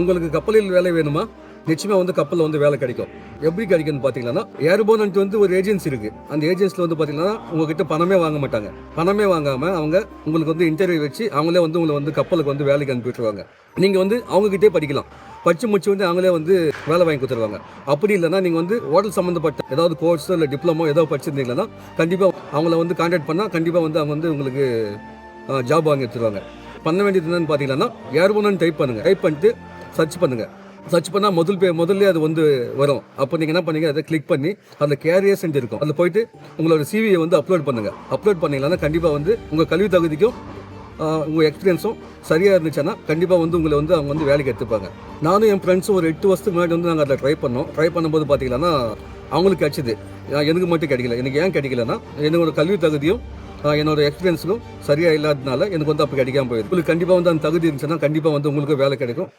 உங்களுக்கு கப்பலில் வேலை வேணுமா? நிச்சயமாக வந்து கப்பலில் வந்து வேலை கிடைக்கும். எப்படி கிடைக்கும்னு பார்த்தீங்கன்னா ஏர்போன்ட்டு வந்து ஒரு ஏஜென்சி இருக்குது அந்த ஏஜென்சியில் வந்து பார்த்தீங்கன்னா உங்ககிட்ட பணமே வாங்க மாட்டாங்க. பணமே வாங்காமல் அவங்க உங்களுக்கு வந்து இன்டர்வியூ வச்சு அவங்களே வந்து உங்களை வந்து கப்பலுக்கு வந்து வேலைக்கு அனுப்பிவிட்டுருவாங்க நீங்கள் வந்து அவங்ககிட்டே படிக்கலாம். படிச்சு முடிச்சு வந்து அவங்களே வந்து வேலை வாங்கி கொடுத்துருவாங்க. அப்படி இல்லைன்னா நீங்கள் வந்து ஹோட்டல் சம்மந்தப்பட்ட ஏதாவது கோர்ஸோ இல்லை டிப்ளமோ ஏதோ படிச்சிருந்தீங்கன்னா கண்டிப்பாக அவங்கள வந்து கான்டாக்ட் பண்ணால் கண்டிப்பாக வந்து அவங்க வந்து உங்களுக்கு ஜாப் வாங்கி எடுத்துருவாங்க பண்ண வேண்டியது என்னன்னு பார்த்தீங்கன்னா ஏர்போனன் டைப் பண்ணுங்கள் டைப் பண்ணிட்டு சர்ச் பண்ணுங்கள் சர்ச் பண்ணால் முதல் பே முதல்ல அது வந்து வரும். அப்போ நீங்கள் என்ன பண்ணீங்க? அதை கிளிக் பண்ணி அதில் கேரியர் சென்ட் இருக்கும் அதில் போயிட்டு உங்களோட சிவியை வந்து அப்லோட் பண்ணுங்கள் அப்லோட் பண்ணீங்கன்னா கண்டிப்பாக வந்து உங்கள் கல்வி தகுதிக்கும் உங்கள் எக்ஸ்பீரியன்ஸும் சரியாக இருந்துச்சுன்னா கண்டிப்பாக வந்து உங்களை வந்து அவங்க வந்து வேலைக்கு எடுத்துப்பாங்க. நானும் என் ஃப்ரெண்ட்ஸும் ஒரு எட்டு வருஷத்துக்கு முன்னாடி வந்து நாங்கள் அதில் ட்ரை பண்ணோம். ட்ரை பண்ணும்போது பார்த்தீங்கன்னா அவங்களுக்கு கிடைச்சிது. எனக்கு மட்டும் கிடைக்கல. எனக்கு ஏன் கிடைக்கலன்னா என்னோட கல்வி தகுதியும் என்னோட எக்ஸ்பீரியன்ஸும் சரியாக இல்லாததுனால எனக்கு வந்து அப்போ கிடைக்காம போயிடுது. உங்களுக்கு கண்டிப்பாக வந்து அந்த தகுதி இருந்துச்சுன்னா கண்டிப்பாக வந்து உங்களுக்கு வேலை கிடைக்கும்.